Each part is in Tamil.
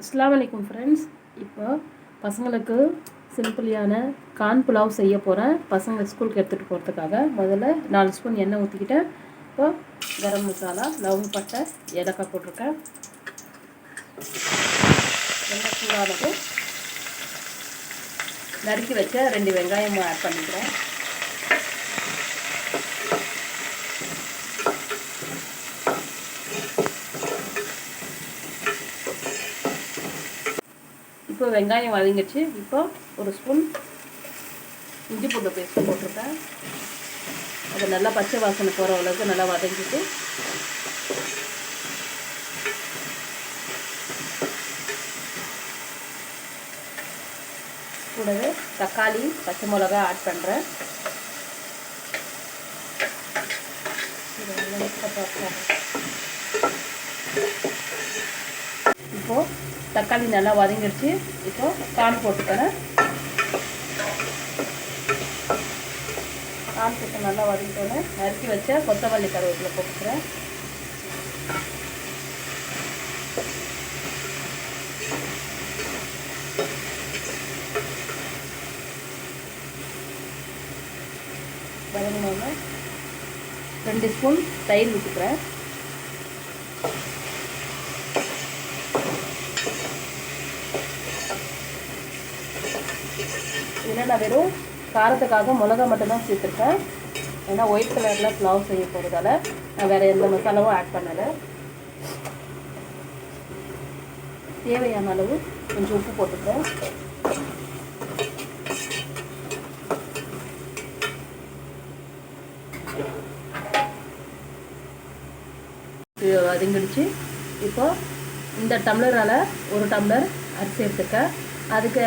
அஸ்லாம் வலைக்கம் ஃப்ரெண்ட்ஸ் இப்போ பசங்களுக்கு சிம்பிளியான கான் புலாவ் செய்ய போகிறேன் பசங்க ஸ்கூலுக்கு எடுத்துகிட்டு போகிறதுக்காக முதல்ல நாலு ஸ்பூன் எண்ணெய் ஊற்றிக்கிட்டேன் இப்போ கரம் மசாலா லவங்க பட்டை ஏலக்காய் போட்டிருக்கேன். எண்ணெய் சூடானது நறுக்கி வச்ச ரெண்டு வெங்காயம் ஆட் பண்ணிக்கிறேன். இப்போ வெங்காயம் வதங்கிடுச்சு. இப்போ ஒரு ஸ்பூன் இஞ்சி பூண்டு பேஸ்ட் போட்டிருக்கேன். அது நல்லா பச்சை வாசனை போகிற அளவுக்கு நல்லா வதங்கிட்டு கூடவே தக்காளி பச்சை மிளகா ஆட் பண்ணுறேன் இப்போது தக்காளி நல்லா வதங்கிடுச்சு இப்போ கான் போட்டுக்கிறேன். கான் போட்டு நல்லா வதங்கிட்டோன்னே நறுக்கி வச்ச கொத்தமல்லி கருவேப்பில் போட்டுக்கிறேன். வதங்கினோன்னு ரெண்டு ஸ்பூன் தயிர் ஊற்றிக்கிறேன் இதில் நான் வெறும் காரத்துக்காக மிளகா மட்டும்தான் சேர்த்துருக்கேன். ஏன்னா ஒயிட் கலரில் ஃப்ளவர் செய்ய போகிறதால நான் வேறு எந்த மசாலாவும் ஆட் பண்ணலை. தேவையான அளவு கொஞ்சம் உப்பு போட்டுக்கிறேன். இது வதங்கிடுச்சு. இப்போ இந்த டம்ளரால் ஒரு டம்ளர் அரிசி எடுத்துக்க அதுக்கு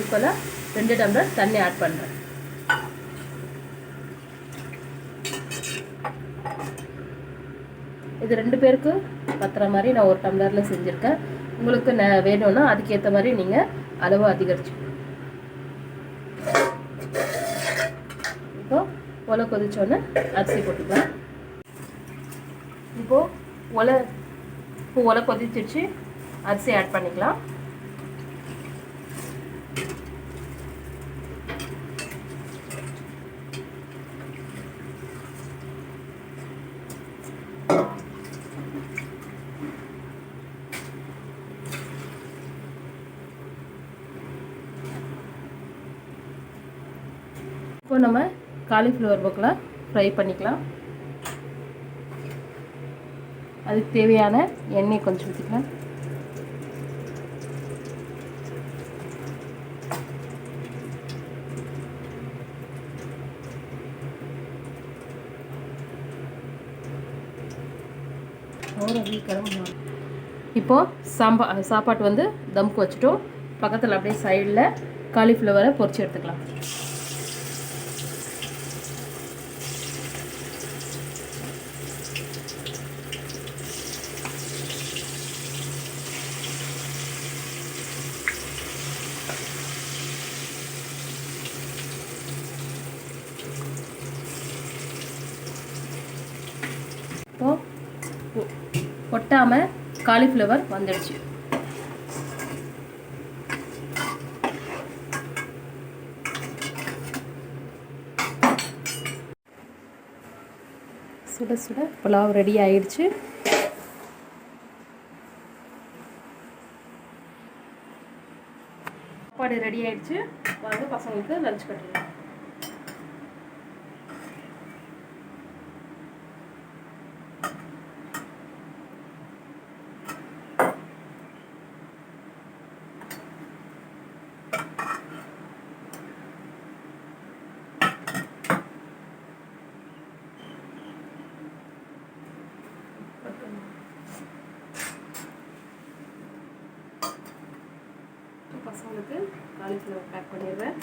ஈக்குவலாக ரெண்டு டம்ளர் தண்ணி ஆட் பண்ணுறேன் இது ரெண்டு பேருக்கு பத்துற மாதிரி நான் ஒரு டம்ளரில் செஞ்சுருக்கேன். உங்களுக்கு ந வேணும்னா அதுக்கேற்ற மாதிரி நீங்கள் அளவு அதிகரிச்சு இப்போ ஒலை கொதிச்சோன்னே அரிசி போட்டுக்கலாம். இப்போது ஒலை இப்போ ஒலை கொதிச்சிருச்சு அரிசி ஆட் பண்ணிக்கலாம். இப்போ நம்ம காலிஃப்ளவர் பக்கெலாம் ஃப்ரை பண்ணிக்கலாம். அதுக்கு தேவையான எண்ணெய் கொஞ்சம் ஊற்றிக்கலாம் இப்போது சாம்பா சாப்பாட்டு வந்து தம்க்கு வச்சுட்டோம். பக்கத்தில் அப்படியே சைடில் காலிஃப்ளவரை பொறிச்சு எடுத்துக்கலாம். ஒட்டாமல் காலிஃப்ளவர் வந்துடுச்சு. சுட சுட புலாவ் ரெடி ஆயிடுச்சு. சாப்பாடு ரெடி ஆயிடுச்சு. வந்து பசங்களுக்கு லஞ்ச் கட்டுறேன் உங்களுக்கு காலிஃப்ளவர் பேக் பண்ணிடுறேன்.